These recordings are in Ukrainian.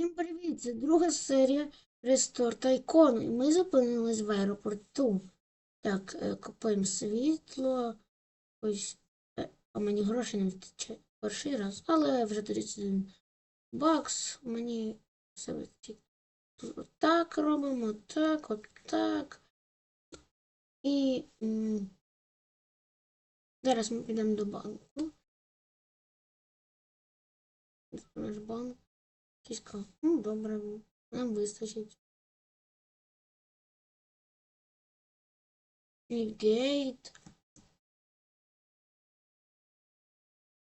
Всім привіт! Це друга серія Restore Tycoon. І ми зупинились в аеропорту. Так, е, купуємо світло. Ось. е, А мені грошей не вистачає перший раз, але вже 31 бакс. Мені все вистачить. Отак робимо, отак, отак. І зараз ми підемо до банку. Наш банк. Кіська. Ну, добре, нам вистачить. І гейт.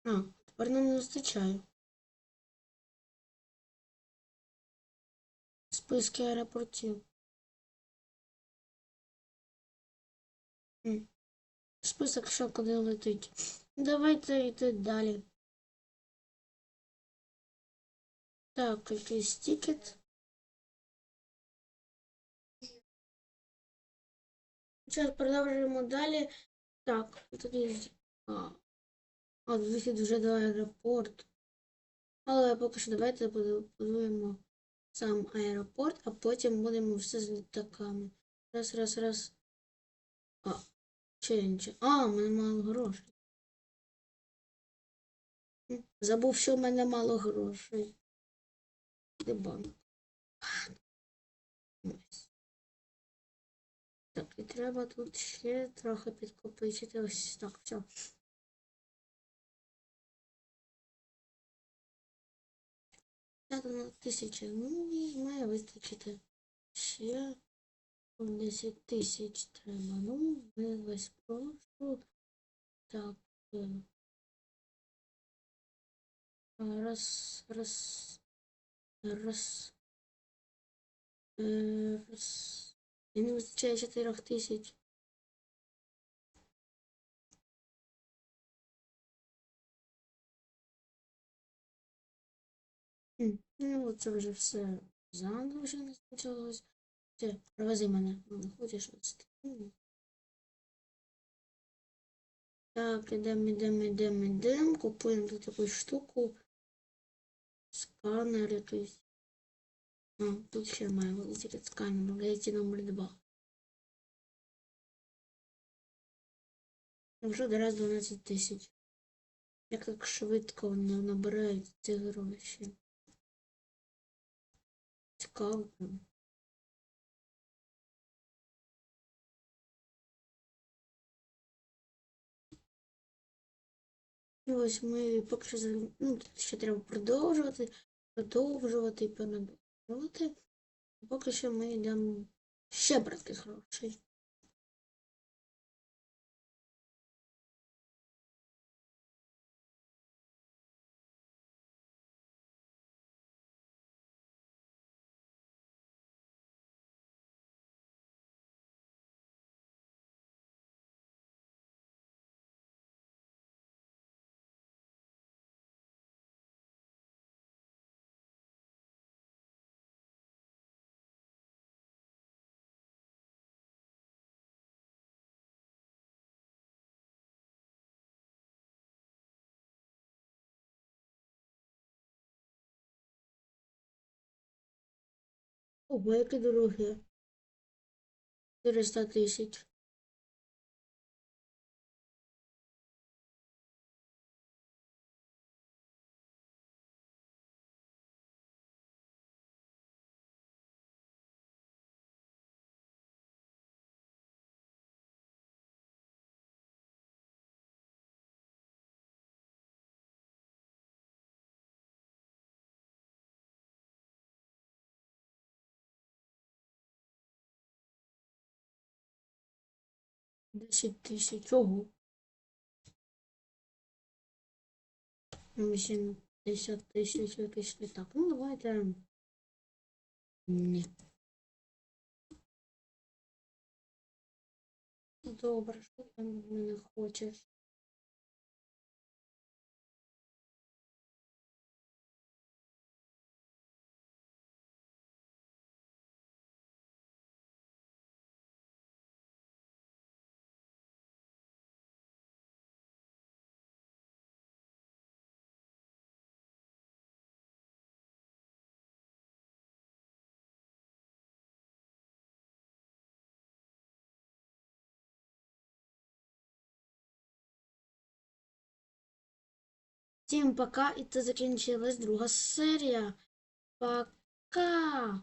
А, тепер нам не вистачає. Списки аеропортів. Список, що куди летить. Давайте йти далі. Так, якийсь тікет. Зараз продовжуємо далі. Так, є. А, а вихід вже до аеропорту. Але поки що давайте побудуємо сам аеропорт, а потім будемо все з літаками. Раз, раз, раз. А, ченче. А, в мене мало грошей. Забув, що в мене мало грошей. Де банк? Так, і треба тут ще трохи підкопичити. Ось так, все. Це на тисяча. Ну, і має вистачити. Ще 10 тисяч треба. Ну, ми весь прошу. Так. е. Раз, раз, раз. Е, Раз. І не вистачає 4 тисяч. Ну, це вже все заново вже не почалось. Все, провези мене. Ну, хочеш. Ну. Так, ідемо, ідемо, ідемо, ідемо. Купуємо тут таку штуку. Сканер есть А, тут ще має вилетіти сканер, вилетіти номер 2. Вже раз 12 тисяч. Як так швидко вони набирають ці гроші. Цікаво. І ось ми поки що ну, тут ще треба продовжувати, продовжувати і продовжувати. Поки що ми йдемо ще брати грошей. Ого, дороги. дороге. 400 тисяч. Десять тисяч. Ого. Ну, ще 50 тисяч якийсь літак. Ну, давайте. Ні. Добре, що там в мене хочеш? Всім пока, і це закінчилась друга серія. Пока!